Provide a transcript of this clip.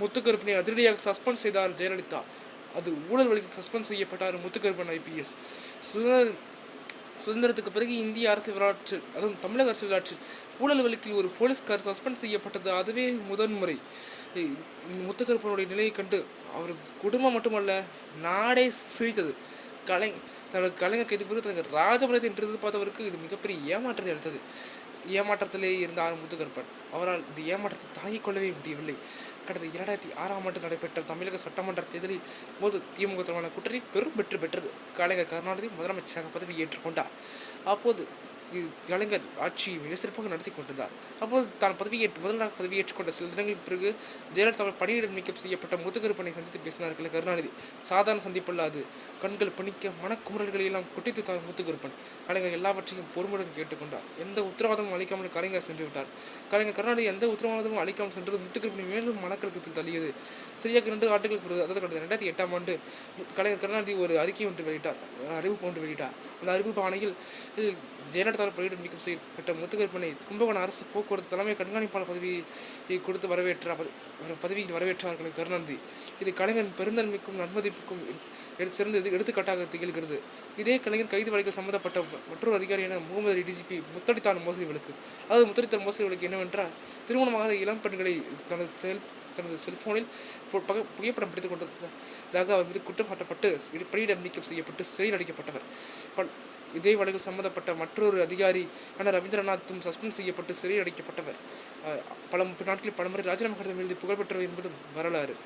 முத்துக்கருப்பனை அதிரடியாக சஸ்பெண்ட் செய்தார் ஜெயலலிதா. அது ஊழல் வழக்கில் சஸ்பெண்ட் செய்யப்பட்டார் முத்துக்கருப்பன் ஐபிஎஸ் சுதந்திர சுதந்திரத்துக்கு பிறகு இந்திய அரசியல் வரலாற்றில் அதுவும் தமிழக அரசியல் வரலாற்றில் ஊழல் வழக்கில் ஒரு போலீஸ்கார் சஸ்பெண்ட் செய்யப்பட்டது அதுவே முதன்முறை. முத்துக்கருப்பனுடைய நிலையை கண்டு அவரது குடும்பம் மட்டுமல்ல நாடே சிரித்தது. கலை தனது கலைஞர் கைது பிறகு தனக்கு ராஜபுரத்தை என்று எதிர்பார்த்தவருக்கு இது மிகப்பெரிய ஏமாற்றத்தை அளித்தது. ஏமாற்றத்திலே இருந்தார் முத்துக்கருப்பன் அவரால் இந்த ஏமாற்றத்தை தாங்கிக் கொள்ளவே முடியவில்லை. கடந்த இரண்டாயிரத்தி ஆறாம் ஆண்டு நடைபெற்ற தமிழக சட்டமன்ற தேர்தலில் போது திமுக தலைமையிலான கூட்டணி பெரும் வெற்றி பெற்றது. கலைஞர் கருணாநிதி முதலமைச்சராக பதவி ஏற்றுக்கொண்டார் அப்போது கலைஞர் ஆட்சி மிக சிறப்பாக நடத்தி கொண்டிருந்தார். அப்போது தான் பதவியேற்று முதல்வராக பதவியேற்றுக் கொண்ட சில தினங்களுக்கு பிறகு ஜெயலலிதா பணியிடம் நீக்கம் செய்யப்பட்ட முதுகருப்பனை சந்தித்து பேசினார் கருணாநிதி சாதாரண சந்திப்பல்ல அது. கண்கள் பணிக்க மனக்குமுறல்களை எல்லாம் கொட்டித்து தான் முத்துகருப்பன் கலைஞர் எல்லாவற்றையும் பொறுமுடன் கேட்டுக்கொண்டார் எந்த உத்தரவாதமும் அளிக்காமல் கலைஞர் சென்று விட்டார். கலைஞர் கருணாநிதி எந்த உத்தரவாதமும் அளிக்காமல் சென்றது முத்துகருப்பனை மேலும் மனக்கலக்கத்தில் தள்ளியது. சரியாக இரண்டு ஆண்டுகளுக்கு அதாவது கடந்த ரெண்டாயிரத்தி எட்டாம் ஆண்டு கலைஞர் கருணாநிதி ஒரு அறிக்கை ஒன்று வெளியிட்டார். அறிவிப்பு ஒன்று வெளியிட்டார். இந்த அறிவிப்பு ஆணையில் ஜெயலலிதா பணியிடம் நீக்கம் செய்யப்பட்ட முத்துக்கருப்பனை கும்பகோணம் அரசு போக்குவரத்து தலைமை கண்காணிப்பாளர் பதவியை கொடுத்து வரவேற்ற பதவியில் வரவேற்றார்கள். கருணாநிதி இது கலைஞன் பெருந்தன்மைக்கும் நன்மதிப்புக்கும் சிறந்த இது எடுத்துக்காட்டாக திகழ்கிறது. இதே கலைஞர் கைது வழக்கில் சம்பந்தப்பட்ட மற்றொரு அதிகாரியான முகமது டிஜிபி முத்தடித்தான் மோசடி வழக்கு. அதாவது முத்தடித்தான் மோசடி வழக்கு என்னவென்றால் திருமணமாக இளம் பெண்களை தனது செயல் தனது செல்போனில் பு- புகைப்படம் பிடித்துக் கொண்டதாக அவர் மீது குற்றம் சாட்டப்பட்டு இடு- பணியிடம் நீக்கம் செய்யப்பட்டு சிறையில் அடைக்கப்பட்டவர். பல் இதே வழக்கில் சம்பந்தப்பட்ட மற்றொரு அதிகாரி ஆன ரவீந்திரநாத்தும் சஸ்பெண்ட் செய்யப்பட்டு சிறையில் அடைக்கப்பட்டவர். பல நாட்களில் பலமுறை ராஜினாமா கடிதம் எழுதி புகழ்பெற்றவர் என்பதும் வரலாறு.